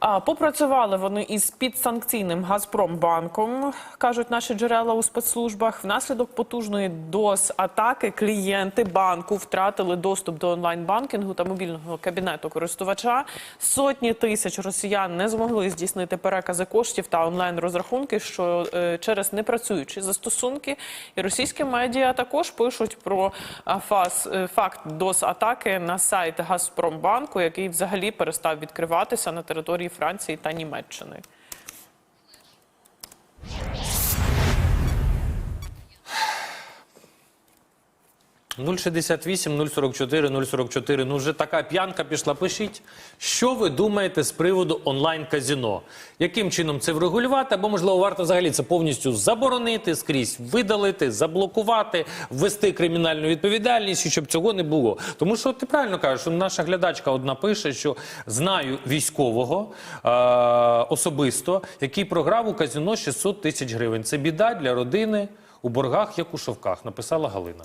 Попрацювали вони із підсанкційним Газпромбанком, кажуть наші джерела у спецслужбах. Внаслідок потужної ДОС-атаки клієнти банку втратили доступ до онлайн-банкінгу та мобільного кабінету користувача. Сотні тисяч росіян не змогли здійснити перекази коштів та онлайн-розрахунки, що е, через непрацюючі застосунки. І російські медіа також пишуть про фас, е, факт ДОС-атаки на сайт Газпромбанку, який взагалі перестав відкриватися на території Франції та Німеччини. – 068, 044, 044. Ну вже така п'янка пішла. Пишіть, що ви думаєте з приводу онлайн-казіно? Яким чином це врегулювати? Або, можливо, варто взагалі це повністю заборонити, скрізь видалити, заблокувати, ввести кримінальну відповідальність, щоб цього не було. Тому що ти правильно кажеш, наша глядачка одна пише, що знаю військового е- особисто, який програв у казіно 600 тисяч гривень. Це біда для родини у боргах, як у шовках, написала Галина.